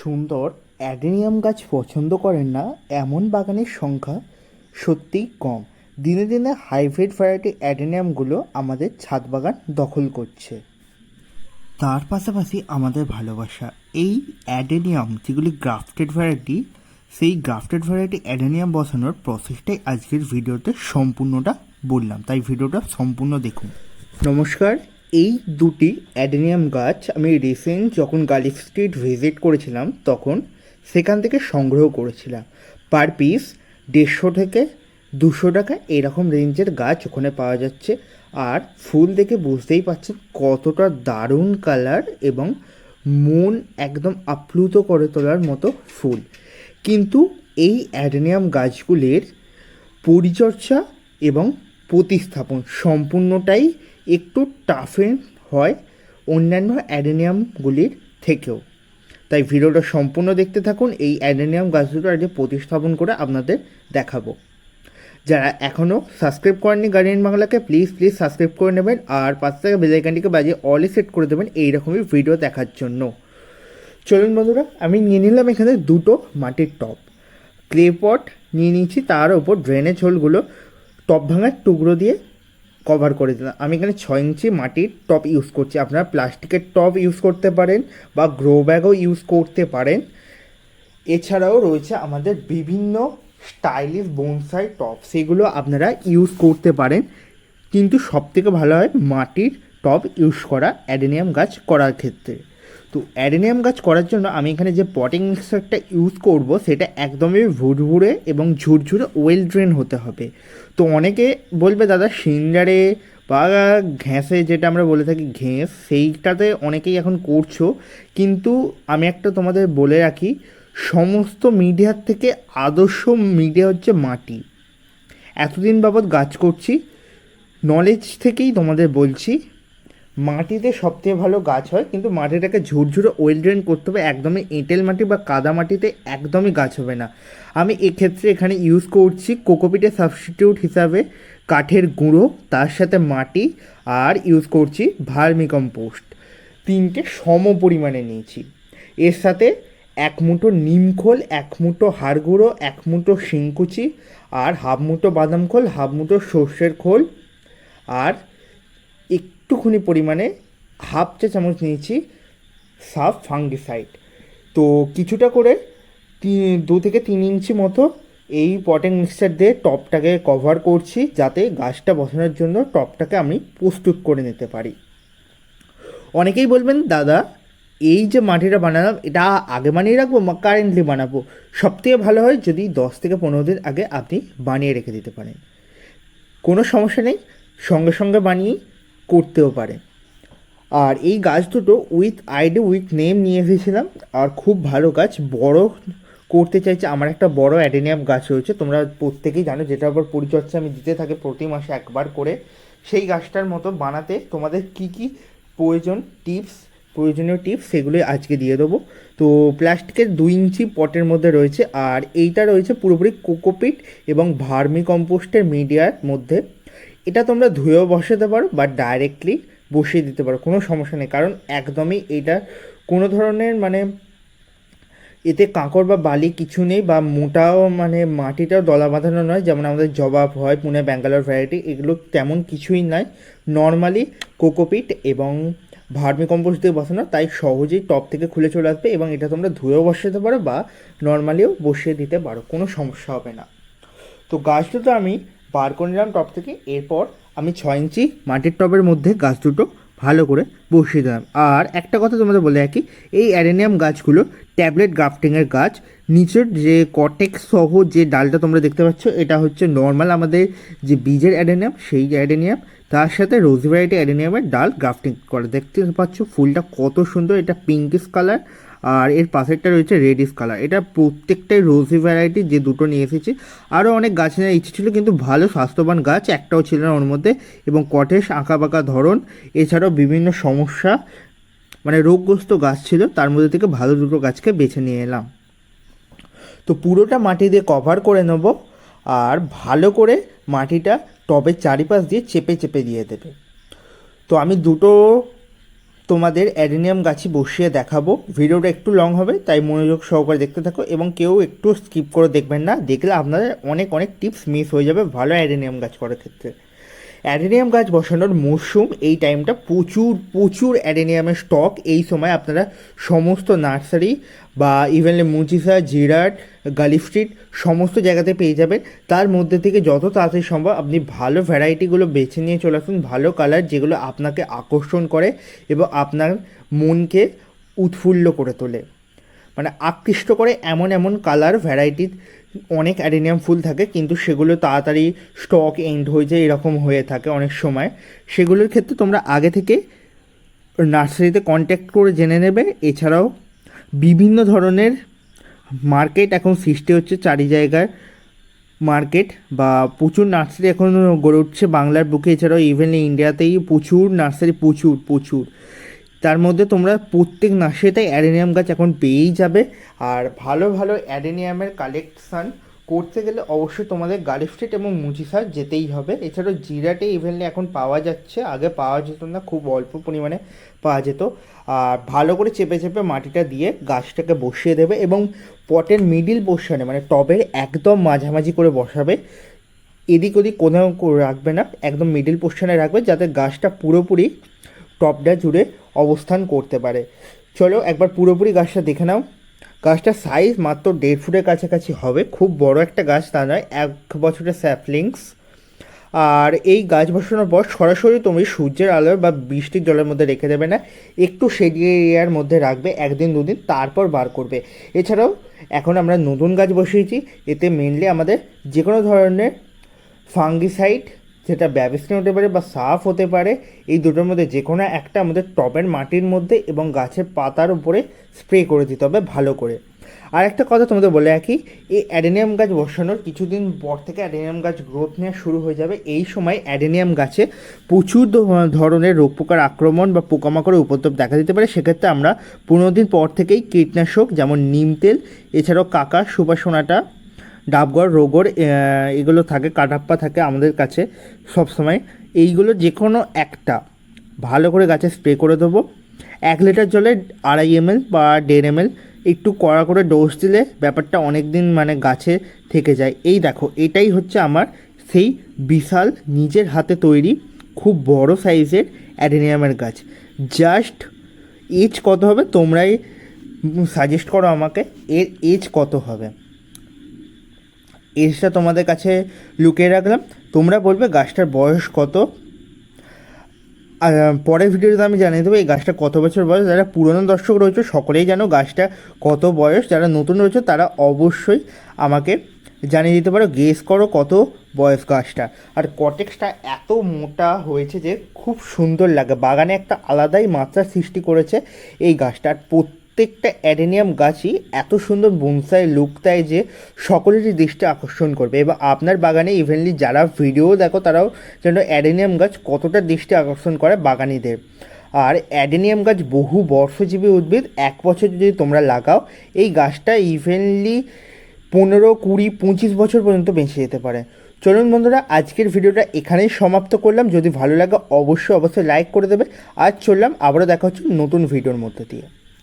সুন্দর অ্যাডেনিয়াম গাছ পছন্দ করেন না, এমন বাগানের সংখ্যা সত্যিই কম। দিনে দিনে হাইব্রিড ভ্যারাইটি অ্যাডেনিয়ামগুলো আমাদের ছাদ বাগান দখল করছে। তার পাশাপাশি আমাদের ভালোবাসা, এই অ্যাডেনিয়াম যেগুলি গ্রাফটেড ভ্যারাইটি, সেই গ্রাফটেড ভ্যারাইটি অ্যাডেনিয়াম বসানোর প্রসেসটাই আজকের ভিডিওতে সম্পূর্ণটা বললাম। তাই ভিডিওটা সম্পূর্ণ দেখুন। নমস্কার এই দুটি অ্যাডেনিয়াম গাছ আমি রিসেন্ট যখন গালিফ স্ট্রিট ভিজিট করেছিলাম, তখন সেখান থেকে সংগ্রহ করেছিলাম। পার পিস দেড়শো থেকে দুশো টাকা এরকম রেঞ্জের গাছ ওখানে পাওয়া যাচ্ছে। আর ফুল দেখে বুঝতেই পারছেন কতটা দারুণ কালার এবং মন একদম আপ্লুত করে তোলার মতো ফুল। কিন্তু এই অ্যাডেনিয়াম গাছগুলির পরিচর্যা এবং প্রতিস্থাপন সম্পূর্ণটাই একটু টাফেন হয় অন্যান্য অ্যাডেনিয়ামগুলির থেকেও। তাই ভিডিওটা সম্পূর্ণ দেখতে থাকুন, এই অ্যাডেনিয়াম গাছগুলো আজকে প্রতিস্থাপন করে আপনাদের দেখাবো। যারা এখনও সাবস্ক্রাইব করেননি গার্ডিয়ান বাংলাকে প্লিজ প্লিজ সাবস্ক্রাইব করে নেবেন আর পাঁচ থেকে বেলাইকানটিকে বাজিয়ে অলে সেট করে দেবেন এইরকমই ভিডিও দেখার জন্য। চলুন বন্ধুরা, আমি নিয়ে নিলাম এখানে দুটো মাটির টপ ক্লে পট নিয়ে নিয়েছি, তার ওপর ড্রেনেজ হোলগুলো টপ ভাঙার টুকরো দিয়ে কভার করে দিলাম। আমি এখানে ছয় ইঞ্চি মাটির টপ ইউজ করছি। আপনারা প্লাস্টিকের টপ ইউজ করতে পারেন বা গ্রো ব্যাগও ইউজ করতে পারেন। এছাড়াও রয়েছে আমাদের বিভিন্ন স্টাইলিশ বোনসাই টপ সেগুলো আপনারা ইউজ করতে পারেন। কিন্তু সবথেকে ভালো হয় মাটির টপ ইউজ করা, অ্যাডেনিয়াম গাছ করার ক্ষেত্রে। তো অ্যাডেনিয়াম গাছ করার জন্য আমি এখানে যে পটিং মিক্সারটা ইউজ করব, সেটা একদমই ভুরভুরে এবং ঝুরঝুরে ওয়েল ড্রেন হতে হবে। তো অনেকে বলবে, দাদা সিন্ডারে বা ঘ্যাঁসে যেটা আমরা বলে থাকি ঘেঁস, সেইটাতে অনেকেই এখন করছ। কিন্তু আমি একটা তোমাদের বলে রাখি, সমস্ত মিডিয়ার থেকে আদর্শ মিডিয়া হচ্ছে মাটি। এতদিন বাবদ গাছ করছি নলেজ থেকেই তোমাদের বলছি মাটিতে সবথেকে ভালো গাছ হয়, কিন্তু মাটিটাকে ঝুরঝুরে ওয়েল ড্রেন করতে হবে, একদমই এঁটেল মাটি বা কাদা মাটিতে একদমই গাছ হবে না। আমি এক্ষেত্রে এখানে ইউজ করছি কোকোপিটের সাবস্টিটিউট হিসাবে কাঠের গুঁড়ো, তার সাথে মাটি, আর ইউজ করছি ভার্মি কম্পোস্ট তিনটে সম পরিমাণে নিয়েছি। এর সাথে এক মুঠো নিমখোল এক মুঠো হাড় গুঁড়ো, এক মুঠো শিংকুচি, আর হাফ মুঠো বাদাম খোল, হাফ মুঠো সর্ষের খোল, আর একটুখানি পরিমাণে হাফ চা চামচ নিয়েছি সাফ ফাঙ্গিসাইড। তো কিছুটা করে দু থেকে তিন ইঞ্চি মতো এই পটিং মিক্সচার দিয়ে টপটাকে কভার করছি যাতে গাছটা বসানোর জন্য টপটাকে আমি প্রস্তুত করে নিতে পারি। অনেকেই বলবেন, দাদা, এই যে মাটিটা বানালাম, এটা আগে বানিয়ে রাখব বা কারেন্টলি বানাবো? সবথেকে ভালো হয় যদি দশ থেকে পনেরো দিন আগে আপনি বানিয়ে রেখে দিতে পারেন। কোনো সমস্যা নেই। সঙ্গে সঙ্গে বানিয়ে করতেও পারে। আর এই গাছ দুটো উইথ আইডি উইথ নেম নিয়ে এসেছিলাম। আর খুব ভালো গাছ, বড় করতে চাইছে, আমার একটা বড় অ্যাডেনিয়াম গাছ রয়েছে। তোমরা প্রত্যেকেই জানো, যেটা আবার পরিচর্যা আমি দিতে থাকি প্রতি মাসে একবার করে। সেই গাছটার মতো বানাতে তোমাদের কি কি প্রয়োজন টিপস প্রয়োজনীয় টিপস সেগুলোই আজকে দিয়ে দেবো। তো প্লাস্টিকের দুই ইঞ্চি পটের মধ্যে রয়েছে। আর এইটা রয়েছে পুরোপুরি কোকোপিট এবং ভার্মি কম্পোস্টের মিডিয়ার মধ্যে। এটা তোমরা ধুয়েও বসাতে পারো বা ডাইরেক্টলি বসিয়ে দিতে পারো, কোনো সমস্যা নেই। কারণ একদমই এটা কোনো ধরনের মানে এতে কাঁকড় বা বালি কিছু নেই বা মোটাও মানে মাটিটাও দলা বাঁধানো নয়। যেমন আমাদের জবাব হয় পুনে, ব্যাঙ্গালোর ভ্যারাইটি এগুলো তেমন কিছুই নয় নর্মালি কোকোপিট এবং ভার্মি কম্পোস্ট দিয়ে বসানো, তাই সহজেই টপ থেকে খুলে চলে আসবে এবং এটা তোমরা ধুয়েও বসাতে পারো বা নর্মালিও বসিয়ে দিতে পারো, কোনো সমস্যা হবে না। তো গাছটা তো আমি বার করে নিলাম টপ থেকে। এরপর আমি ছ ইঞ্চি মাটির টবের মধ্যে গাছ দুটো ভালো করে বসিয়ে দিলাম। আর একটা কথা তোমাদের বলে রাখি, এই অ্যারেনিয়াম গাছগুলো ট্যাবলেট গ্রাফটিংয়ের গাছ। নিচের যে কটেক্স সহ যে ডালটা তোমরা দেখতে পাচ্ছ, এটা হচ্ছে নর্মাল আমাদের যে বীজের অ্যাডেনিয়াম সেই অ্যাডেনিয়াম তার সাথে রোজ ভ্যারাইটি অ্যাডেনিয়ামের ডাল গ্রাফটিং করে। দেখতে পাচ্ছ ফুলটা কত সুন্দর, এটা পিঙ্কিশ কালার আর এর পাশেরটা রয়েছে রেডিশ কালার। এটা প্রত্যেকটাই রোজি ভ্যারাইটি যে দুটো নিয়ে এসেছি। আরও অনেক গাছ নেওয়ার ইচ্ছে ছিল, কিন্তু ভালো স্বাস্থ্যবান গাছ, একটাও ছিল না ওর মধ্যে। এবং কটেশ আঁকা বাঁকা ধরন, এছাড়াও বিভিন্ন সমস্যা মানে রোগগ্রস্ত গাছ ছিল, তার মধ্যে থেকে ভালো দুটো গাছকে বেছে নিয়ে এলাম। তো পুরোটা মাটি দিয়ে কভার করে নেব, আর ভালো করে মাটিটা টবের চারিপাশ দিয়ে চেপে চেপে দিয়ে দেবে। তো আমি দুটো তোমাদের অ্যাডেনিয়াম গাছি বসিয়ে দেখাবো। ভিডিওটা একটু লং হবে, তাই মনোযোগ সহকারে দেখতে থাকো এবং কেউ একটু স্কিপ করে দেখবেন না। দেখলে আপনাদের অনেক অনেক টিপস মিস হয়ে যাবে ভালো অ্যাডেনিয়াম গাছ করার ক্ষেত্রে। অ্যাডেনিয়াম গাছ বসানোর মরশুম, এই টাইমটা প্রচুর প্রচুর অ্যাডেনিয়ামের স্টক এই সময় আপনারা সমস্ত নার্সারি বা ইভেনলি মুচিসা জিরাট গালি স্ট্রিট সমস্ত জায়গাতে পেয়ে যাবেন। তার মধ্যে থেকে যত তাড়াতাড়ি সম্ভব আপনি ভালো ভ্যারাইটিগুলো বেছে নিয়ে চলে আসুন, ভালো কালার যেগুলো আপনাকে আকর্ষণ করে এবং আপনার মনকে উৎফুল্ল করে তোলে। মানে আকৃষ্ট করে এমন এমন কালার ভ্যারাইটির অনেক অ্যাডেনিয়াম ফুল থাকে, কিন্তু সেগুলো তাড়াতাড়ি স্টক এন্ড হয়ে যায়, এরকম হয়ে থাকে অনেক সময়। সেগুলোর ক্ষেত্রে তোমরা আগে থেকে নার্সারিতে কন্ট্যাক্ট করে জেনে নেবে। এছাড়াও বিভিন্ন ধরনের মার্কেট এখন সৃষ্টি হচ্ছে চারি জায়গায় মার্কেট, বা প্রচুর নার্সারি এখন গড়ে উঠছে বাংলার বুকে। এছাড়াও ইভেন ইন্ডিয়াতেই প্রচুর নার্সারি, প্রচুর প্রচুর। তার মধ্যে তোমরা প্রত্যেক নার্সারিতে অ্যাডেনিয়াম গাছ এখন পেয়েই যাবে। আর ভালো ভালো অ্যাডেনিয়ামের কালেকশান করতে গেলে অবশ্যই তোমাদের গাড়ি স্ট্রিট এবং মুচিসার যেতেই হবে। এছাড়াও জিরাটে ইভেনলি এখন পাওয়া যাচ্ছে। আগে পাওয়া যেত না, খুব অল্প পরিমাণে পাওয়া যেত। আর ভালো করে চেপে চেপে মাটিটা দিয়ে গাছটাকে বসিয়ে দেবে এবং পটের মিডিল পোর্শনে মানে টবের একদম মাঝামাঝি করে বসাবে। এদিক ওদিক কোথাও রাখবে না, একদম মিডিল পোর্শনে রাখবে যাতে গাছটা পুরোপুরি টপটা জুড়ে অবস্থান করতে পারে। চলো একবার পুরোপুরি গাছটা দেখে নাও। গাছটার সাইজ মাত্র দেড় ফুটের কাছাকাছি হবে। খুব বড় একটা গাছ, তা নয়, এক বছরের স্যাপলিংস আর এই গাছ বসানোর পর সরাসরি তুমি সূর্যের আলো বা বৃষ্টির জলের মধ্যে রেখে দেবে না। একটু শেডি এরিয়ার মধ্যে রাখবে, একদিন দুদিন তারপর বার করবে। এছাড়াও এখন আমরা নতুন গাছ বসিয়েছি। এতে মেনলি আমাদের যে কোনো ধরনের ফাঙ্গিসাইড যেটা ব্যবস্থা হতে পারে বা সাফ হতে পারে, এই দুটোর মধ্যে যে কোনো একটা আমাদের টবের মাটির মধ্যে এবং গাছের পাতার উপরে স্প্রে করে দিতে হবে ভালো করে। আর একটা কথা তোমাদের বলে রাখি, এই অ্যাডেনিয়াম গাছ বসানোর কিছুদিন পর থেকে অ্যাডেনিয়াম গাছ গ্রোথ নেওয়া শুরু হয়ে যাবে। এই সময় অ্যাডেনিয়াম গাছে প্রচুর ধরনের রোগ পোকার আক্রমণ বা পোকামাকড়ের উপদ্রব দেখা দিতে পারে। সেক্ষেত্রে আমরা পনেরো দিন পর থেকেই কীটনাশক যেমন নিম তেল, এছাড়াও কাকা সুবাসনাটা ডাবগড়, রোগর এগুলো থাকে, কাটাপ্পা থাকে আমাদের কাছে সবসময়। এইগুলো যে কোনো একটা ভালো করে গাছে স্প্রে করে দেবো। এক লিটার জলে আড়াই এমএল বা দেড় এমএল একটু কড়া করে ডোজ দিলে ব্যাপারটা অনেক দিন মানে গাছে থেকে যায়। এই দেখো, এটাই হচ্ছে আমার সেই বিশাল নিজের হাতে তৈরি খুব বড় সাইজের অ্যাডেনিয়ামের গাছ। জাস্ট এজ কত হবে তোমরাই সাজেস্ট করো আমাকে, এর এজ কত হবে। এজটা তোমাদের কাছে লুকিয়ে রাখলাম। তোমরা বলবে গাছটার বয়স কত? পরের ভিডিওতে আমি জানিয়ে দেবো এই গাছটা কত বছর বয়স? যারা পুরনো দর্শক রয়েছে, সকলেই জানো গাছটা কত বয়স। যারা নতুন রয়েছে, তারা অবশ্যই আমাকে জানিয়ে দিতে পারো গেস করো কত বয়স গাছটা। আর কটেক্সটা এত মোটা হয়েছে যে খুব সুন্দর লাগে। বাগানে একটা আলাদাই মাত্রা সৃষ্টি করেছে এই গাছটা। আর প্রত্যেকটা অ্যাডেনিয়াম গাছই এত সুন্দর বনসাই লুক দেয় যে সকলেরই দৃষ্টি আকর্ষণ করবে। এবং আপনার বাগানে ইভেনলি যারা ভিডিও দেখো, তারাও যেন অ্যাডেনিয়াম গাছ কতটা দৃষ্টি আকর্ষণ করে বাগানিদের। আর অ্যাডেনিয়াম গাছ বহু বর্ষজীবী উদ্ভিদ, এক বছর যদি তোমরা লাগাও, এই গাছটা ইভেনলি পনেরো, কুড়ি, পঁচিশ বছর পর্যন্ত বেঁচে যেতে পারে। চলুন বন্ধুরা, আজকের ভিডিওটা এখানেই সমাপ্ত করলাম। যদি ভালো লাগে, অবশ্যই অবশ্যই লাইক করে দেবে। আজ চললাম, আবারও দেখা হচ্ছে নতুন ভিডিওর মধ্যে দিয়ে।